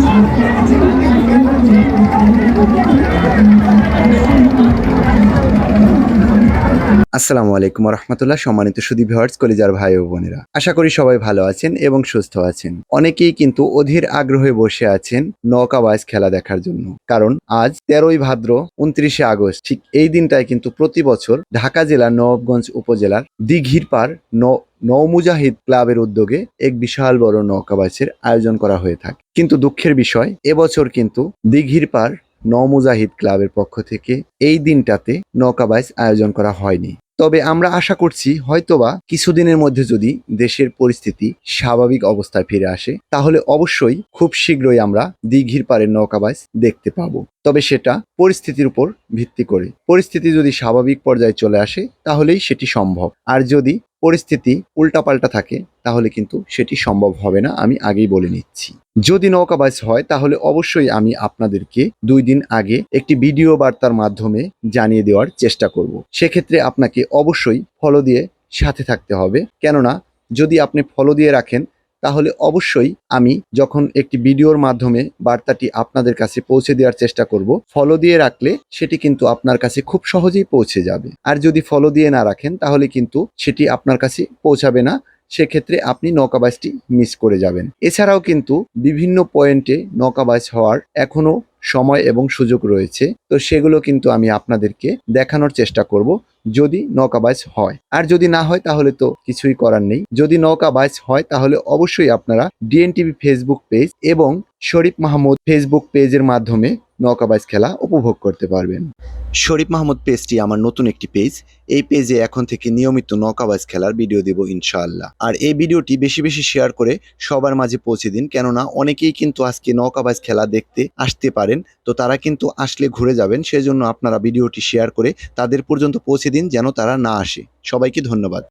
Thank you. আসসালামু আলাইকুম রহমতুল্লাহ সম্মানিত সুদী ভিওয়ার্স কলিজার ভাই ও বোনেরা। আশা করি সবাই ভালো আছেন এবং সুস্থ আছেন। অনেকেই কিন্তু অধীর আগ্রহে বসে আছেন নৌকাবাজ খেলা দেখার জন্য। কারণ আজ তেরোই ভাদ্র, উনত্রিশে আগস্ট, ঠিক এই দিনটায় কিন্তু প্রতি বছর ঢাকা জেলার নবাবগঞ্জ উপজেলার দিঘির পার নৌমুজাহিদ ক্লাবের উদ্যোগে এক বিশাল বড় নৌকাবাজের আয়োজন করা হয়ে থাকে। কিন্তু দুঃখের বিষয়, এবছর কিন্তু দিঘির পার নৌমুজাহিদ ক্লাবের পক্ষ থেকে এই দিনটাতে নৌকাবাজ আয়োজন করা হয়নি। তবে আমরা আশা করছি হয়তোবা কিছুদিনের মধ্যে যদি দেশের পরিস্থিতি স্বাভাবিক অবস্থায় ফিরে আসে, তাহলে অবশ্যই খুব শীঘ্রই আমরা দিঘির পাড়ের নৌকাবাজ দেখতে পাবো। তবে সেটা পরিস্থিতির উপর ভিত্তি করে। পরিস্থিতি যদি স্বাভাবিক পর্যায়ে চলে আসে, তাহলেই সেটি সম্ভব। আর যদি পরিস্থিতি উল্টাপাল্টা থাকে, তাহলে কিন্তু সেটি সম্ভব হবে না, আমি আগেই বলে নিচ্ছি। যদি নৌকা বাইস হয়, তাহলে অবশ্যই আমি আপনাদেরকে দুই দিন আগে একটি ভিডিও বার্তার মাধ্যমে জানিয়ে দেওয়ার চেষ্টা করব। সেক্ষেত্রে আপনাকে অবশ্যই ফলো দিয়ে সাথে থাকতে হবে। কেননা, যদি আপনি ফলো দিয়ে রাখেন তাহলে অবশ্যই আমি যখন একটি ভিডিওর মাধ্যমে বার্তাটি আপনাদের কাছে পৌঁছে দেওয়ার চেষ্টা করব ফলো দিয়ে রাখলে সেটি কিন্তু আপনার কাছে খুব সহজেই পৌঁছে যাবে। আর যদি ফলো দিয়ে না রাখেন, তাহলে কিন্তু সেটি আপনার কাছে পৌঁছাবে না, সেক্ষেত্রে আপনি নৌকাবাজটি মিস করে যাবেন। এছাড়াও কিন্তু বিভিন্ন পয়েন্টে নৌকাবাজ হওয়ার এখনও সময় এবং সুযোগ রয়েছে, তো সেগুলো কিন্তু আমি আপনাদেরকে দেখানোর চেষ্টা করব যদি নৌকাবাজ হয়। আর যদি না হয় তাহলে তো কিছুই করার নেই। যদি নৌকাবাজ হয় তাহলে অবশ্যই আপনারা ডিএনটিভি ফেসবুক পেজ এবং শরীফ মাহমুদ ফেসবুক পেজের মাধ্যমে নৌকাবাজ খেলা উপভোগ করতে পারবেন। শরীফ মাহমুদ পেজটি আমার নতুন একটি পেজ এই পেজে এখন থেকে নিয়মিত নৌকাবাজ খেলার ভিডিও দেব ইনশাআল্লাহ। আর এই ভিডিওটি বেশি বেশি শেয়ার করে সবার মাঝে পৌঁছে দিন, কেননা অনেকেই কিন্তু আজকে নৌকাবাজ খেলা দেখতে আসতে পারেন, তো তারা কিন্তু আসলে ঘুরে যাবেন। সেজন্য আপনারা ভিডিওটি শেয়ার করে তাদের পর্যন্ত পৌঁছে দিন যেন তারা না আসে। সবাইকে ধন্যবাদ।